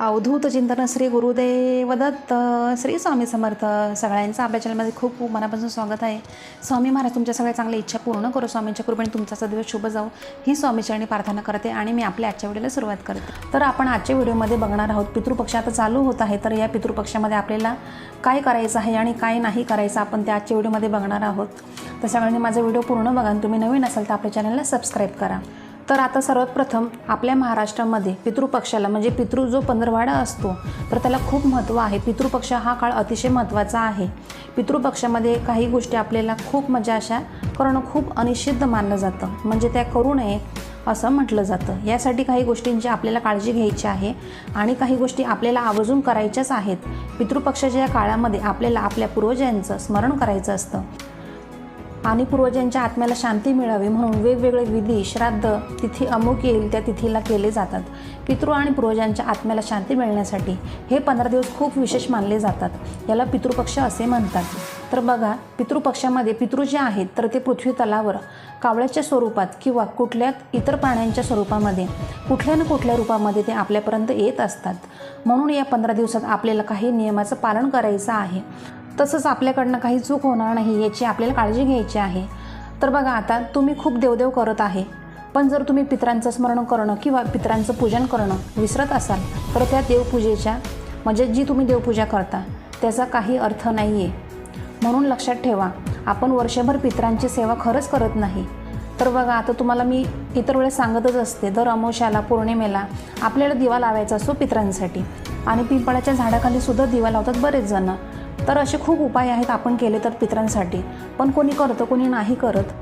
अवधूत चिंतन श्री गुरुदेव दत्त श्री स्वामी समर्थ सगळ्यांचं आपल्या चॅनलमध्ये खूप खूप मनापासून स्वागत आहे. स्वामी महाराज तुमच्या सगळ्या चांगल्या इच्छा पूर्ण करू. स्वामींच्या कृपेने तुमचा सदैव शुभ जाऊ ही स्वामीचरणी प्रार्थना करते आणि मी आपल्या आजच्या व्हिडिओला सुरुवात करते. तर आपण आजच्या व्हिडिओमध्ये बघणार आहोत पितृपक्ष आता चालू होत आहे. तर या पितृपक्षामध्ये आपल्याला काय करायचं आहे आणि काय नाही करायचं आपण त्या आजच्या व्हिडिओमध्ये बघणार आहोत. तर सगळ्यांनी माझा व्हिडिओ पूर्ण बघा तुम्ही नवीन असाल तर आपल्या चॅनलला सबस्क्राईब करा. तर आता सर्वात प्रथम आपल्या महाराष्ट्रामध्ये पितृपक्षाला म्हणजे पितृ जो पंधरवाडा असतो तर त्याला खूप महत्त्व आहे. पितृपक्ष हा काळ अतिशय महत्त्वाचा आहे. पितृपक्षामध्ये काही गोष्टी आपल्याला खूप म्हणजे अशा करणं खूप अनिषिद्ध मानलं जातं. म्हणजे त्या करू नये असं म्हटलं जातं. यासाठी काही गोष्टींची आपल्याला काळजी घ्यायची आहे आणि काही गोष्टी आपल्याला आवर्जून करायच्याच आहेत. पितृपक्षाच्या या काळामध्ये आपल्याला आपल्या पूर्वजांचं स्मरण करायचं असतं आणि पूर्वजांच्या आत्म्याला शांती मिळावी म्हणून वेगवेगळे विधी श्राद्ध तिथी अमुक येईल त्या तिथीला केले जातात. पितृ आणि पूर्वजांच्या आत्म्याला शांती मिळण्यासाठी हे पंधरा दिवस खूप विशेष मानले जातात. याला पितृपक्ष असे म्हणतात. तर बघा पितृपक्षामध्ये पितृ जे आहेत तर ते पृथ्वी तलावर कावळ्याच्या स्वरूपात किंवा कुठल्या इतर प्राण्यांच्या स्वरूपामध्ये कुठल्या ना कुठल्या रूपामध्ये ते आपल्यापर्यंत येत असतात. म्हणून या पंधरा दिवसात आपल्याला काही नियमाचं पालन करायचं आहे. तसंच आपल्याकडनं काही चूक होणार नाही याची आपल्याला काळजी घ्यायची आहे. तर बघा आता तुम्ही खूप देवदेव करत आहे. पण जर तुम्ही पितरांचं स्मरण करणं किंवा पितरांचं पूजन करणं विसरत असाल तर त्या देवपूजेच्या म्हणजे जी तुम्ही देवपूजा करता त्याचा काही अर्थ नाही आहे म्हणून लक्षात ठेवा आपण वर्षभर पितरांची सेवा खरंच करत नाही. तर बघा आता तुम्हाला मी इतर वेळेस सांगतच असते दर अमावस्याला पौर्णिमेला आपल्याला दिवा लावायचा असतो पितरांसाठी. आणि पिंपळाच्या झाडाखाली सुद्धा दिवा लावतात बरेच जण. तर असे खूप उपाय आहेत आपण केले तर पितरांसाठी. पण कोणी करतं कोणी नाही करत.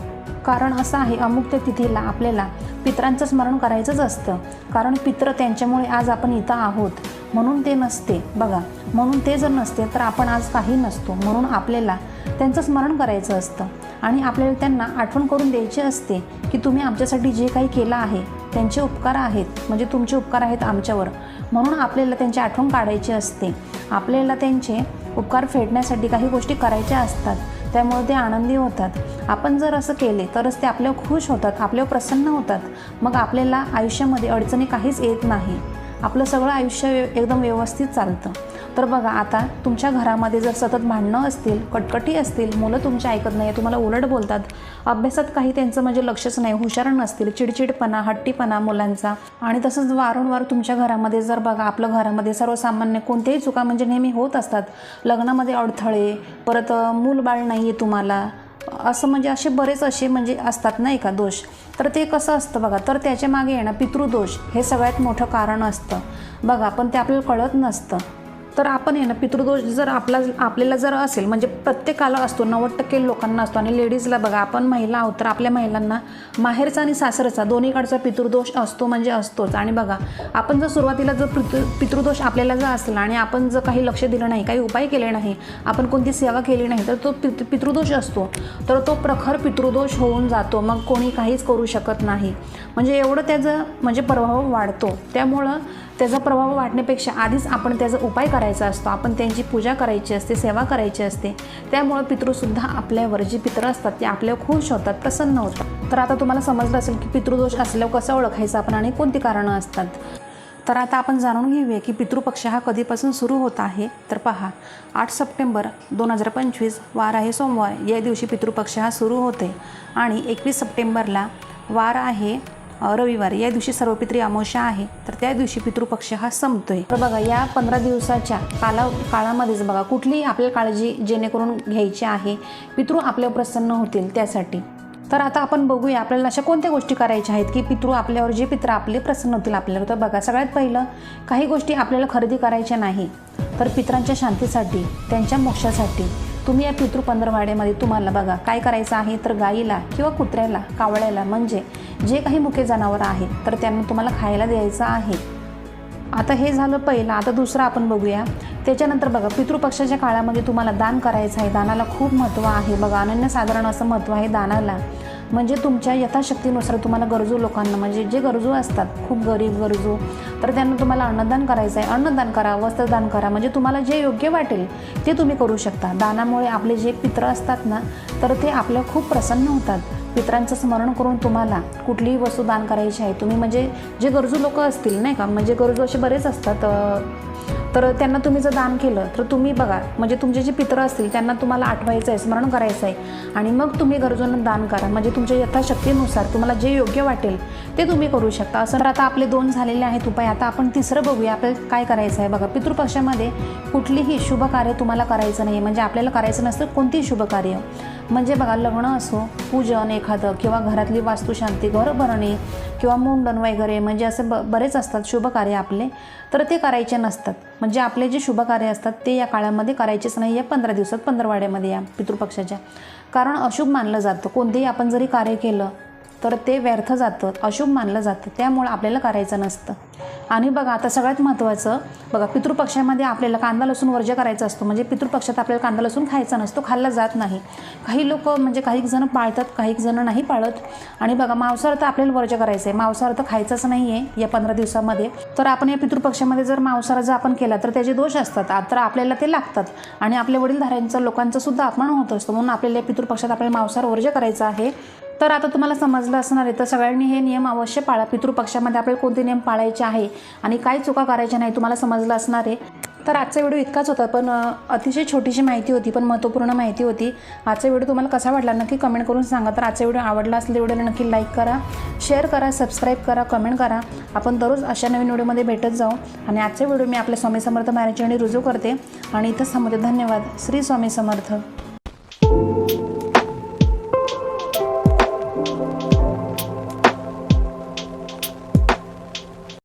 कारण असं आहे अमुक त्या तिथीला आपल्याला पितरांचं स्मरण करायचंच असतं. कारण पित्र त्यांच्यामुळे आज आपण इथं आहोत. म्हणून ते नसते. बघा म्हणून ते जर नसते तर आपण आज काही नसतो. म्हणून आपल्याला त्यांचं स्मरण करायचं असतं. आणि आपल्याला त्यांना आठवण करून द्यायची असते की तुम्ही आमच्यासाठी जे काही केलं आहे त्यांचे उपकार आहेत. म्हणजे तुमचे उपकार आहेत आमच्यावर. म्हणून आपल्याला त्यांची आठवण काढायची असते. आपल्याला त्यांचे उपकार फेडण्यासाठी काही गोष्टी करायच्या असतात त्यामुळे ते आनंदी होतात. आपण जर असं केले तरच ते आपल्यावर खुश होतात आपल्यावर प्रसन्न होतात. मग आपल्याला आयुष्यामध्ये अडचणी काहीच येत नाही. आपलं सगळं आयुष्य एकदम व्यवस्थित चालतं. तर बघा आता तुमच्या घरामध्ये जर सतत भांडणं असतील कटकटी असतील मुलं तुमच्या ऐकत नाही तुम्हाला उलट बोलतात अभ्यासात काही त्यांचं म्हणजे लक्षच नाही हुशार नसतील चिडचिडपणा हट्टीपणा मुलांचा. आणि तसंच वारंवार तुमच्या घरामध्ये जर बघा आपलं घरामध्ये सर्वसामान्य कोणत्याही चुका म्हणजे नेहमी होत असतात. लग्नामध्ये अडथळे परत मूलबाळ नाही आहे तुम्हाला. असं म्हणजे असे बरेच असे म्हणजे असतात नाही का दोष? तर ते कसं असतं बघा तर त्याच्यामागे येणं पितृदोष हे सगळ्यात मोठं कारण असतं. बघा पण ते आपल्याला कळत नसतं. तर आपण आहे ना पितृदोष जर आपला आपल्याला जर असेल म्हणजे प्रत्येकाला असतो नव्वद टक्के लोकांना असतो. आणि लेडीजला बघा आपण महिला आहोत तर आपल्या महिलांना माहेरचा आणि सासरचा दोन्हीकडचा पितृदोष असतो म्हणजे असतोच. आणि बघा आपण जर सुरुवातीला जर पितृ पितृदोष आपल्याला जर असला आणि आपण जर काही लक्ष दिलं नाही काही उपाय केले नाही आपण कोणती सेवा केली नाही तर तो पित पितृदोष असतो. तर तो प्रखर पितृदोष होऊन जातो. मग कोणी काहीच करू शकत नाही. म्हणजे एवढं त्याचं म्हणजे प्रभाव वाढतो. त्यामुळं त्याचा प्रभाव वाढण्यापेक्षा आधीच आपण त्याचा उपाय करायचा असतो. आपण त्यांची पूजा करायची असते सेवा करायची असते. त्यामुळं पितृसुद्धा आपल्यावर जी पितरं असतात ते आपल्यावर खुश होतात प्रसन्न होतात. तर आता तुम्हाला समजलं असेल की पितृदोष असल्यावर कसं ओळखायचं आपण आणि कोणती कारणं असतात. तर आता आपण जाणून घेऊया की पितृपक्ष हा कधीपासून सुरू होत आहे. तर पहा आठ सप्टेंबर दोन हजार पंचवीस वार आहे सोमवार. या दिवशी पितृपक्ष हा सुरू होते आणि एकवीस सप्टेंबरला वार आहे रविवार. या दिवशी सर्व सर्वपित्री अमावस्या आहे तर त्या दिवशी पितृपक्ष हा संपतोय. तर बघा या पंधरा दिवसाच्या काला काळामध्येच बघा कुठलीही आपल्याला काळजी जेणेकरून घ्यायची आहे पितृ आपल्यावर प्रसन्न होतील त्यासाठी. तर आता आपण बघूया आपल्याला अशा कोणत्या गोष्टी करायच्या आहेत की पितृ आपल्यावर जे पित्र आपले प्रसन्न होतील आपल्यावर तर बघा सगळ्यात पहिलं काही गोष्टी आपल्याला खरेदी करायच्या नाही तर पितरांच्या शांतीसाठी त्यांच्या मोक्षासाठी तुम्ही या पितृ पंधरवाड्यामध्ये तुम्हाला बघा काय करायचं आहे? तर गाईला किंवा कुत्र्याला कावळ्याला म्हणजे जे काही मुके जनावर आहेत तर त्यांना तुम्हाला खायला द्यायचं आहे. आता हे झालं पहिलं आता दुसरं आपण बघूया. त्याच्यानंतर बघा पितृपक्षाच्या काळामध्ये तुम्हाला दान करायचं आहे. दानाला खूप महत्त्व आहे बघा. अनन्यसाधारण असं महत्त्व आहे दानाला. म्हणजे तुमच्या यथाशक्तीनुसार तुम्हाला गरजू लोकांना म्हणजे जे गरजू असतात खूप गरीब गरजू तर त्यांना तुम्हाला अन्नदान करायचं आहे. अन्नदान करा वस्त्रदान करा. म्हणजे तुम्हाला जे योग्य वाटेल ते तुम्ही करू शकता. दानामुळे आपले जे पित्र असतात ना तर ते आपल्या खूप प्रसन्न होतात. पितरांचं स्मरण करून तुम्हाला कुठलीही वस्तू दान करायची आहे. तुम्ही म्हणजे जे गरजू लोक असतील नाही का? म्हणजे गरजू असे बरेच असतात तर त्यांना तुम्ही जर दान केलं तर तुम्ही बघा म्हणजे तुमचे जे पित्र असतील त्यांना तुम्हाला आठवायचं आहे स्मरण करायचं आहे. आणि मग तुम्ही गरजूंना दान करा. म्हणजे तुमच्या यथाशक्तीनुसार तुम्हाला जे योग्य वाटेल ते तुम्ही करू शकता. असं तर आता आपले दोन झालेले आहेत उपाय. आता आपण तिसरं बघूया आपल्याला काय करायचं आहे. बघा पितृपक्षामध्ये कुठलीही शुभ कार्य तुम्हाला करायचं नाही म्हणजे आपल्याला करायचं नसतं कोणतीही शुभ कार्य म्हणजे बघा लग्न असो पूजन एखादं किंवा घरातली वास्तुशांती घर भरणे किंवा मुंडन वगैरे म्हणजे असे ब बरेच असतात शुभ कार्य आपले तर ते करायचे नसतात. म्हणजे आपले जे शुभकार्य असतात ते या काळामध्ये करायचेच नाही. या पंधरा दिवसात पंधरवाड्यामध्ये या पितृपक्षाच्या कारण अशुभ मानलं जातं. कोणतेही आपण जरी कार्य केलं तर ते व्यर्थ जातं. अशुभ मानलं जातं. त्यामुळं आपल्याला करायचं नसतं. आणि बघा आता सगळ्यात महत्त्वाचं बघा पितृपक्षामध्ये आपल्याला कांदा लसूण वर्ज करायचा असतो. म्हणजे पितृपक्षात आपल्याला कांदा लसूण खायचा नसतो खाल्ला जात नाही. काही लोक म्हणजे काही जण पाळतात काही जणं नाही पाळत. आणि बघा मांसाहार तर आपल्याला वर्ज करायचं आहे मांसाहार तर खायचाच नाही आहे या पंधरा दिवसामध्ये. तर आपण या पितृपक्षामध्ये जर मांसाहार जर आपण केला तर त्याचे दोष असतात. तर आपल्याला ते लागतात. आणि आपल्या वडीलधाऱ्यांचा लोकांचा सुद्धा अपमान होत असतो. म्हणून आपल्याला या पितृपक्षात आपल्याला मांसाहार वर्ज करायचा आहे. तर आता तुम्हाला समजलं असणार आहे तर सगळ्यांनी हे नियम अवश्य पाळा. पितृपक्षामध्ये आपल्याला कोणते नियम पाळायचे आहे आणि काय चुका करायच्या नाही तुम्हाला समजलं असणार आहे. तर आजचा व्हिडिओ इतकाच होता पण अतिशय छोटीशी माहिती होती पण महत्त्वपूर्ण माहिती होती. आजचा व्हिडिओ तुम्हाला कसा वाटला नक्की कमेंट करून सांगा. तर आजचा व्हिडिओ आवडला असलेल्या व्हिडिओला नक्की लाईक करा शेअर करा सबस्क्राईब करा कमेंट करा. आपण दररोज अशा नवीन व्हिडिओमध्ये भेटत जाऊ आणि आजचा व्हिडिओ मी आपल्या स्वामी समर्थ महाराजांनी रुजू करते. आणि इथंच थांबवते धन्यवाद. श्री स्वामी समर्थ.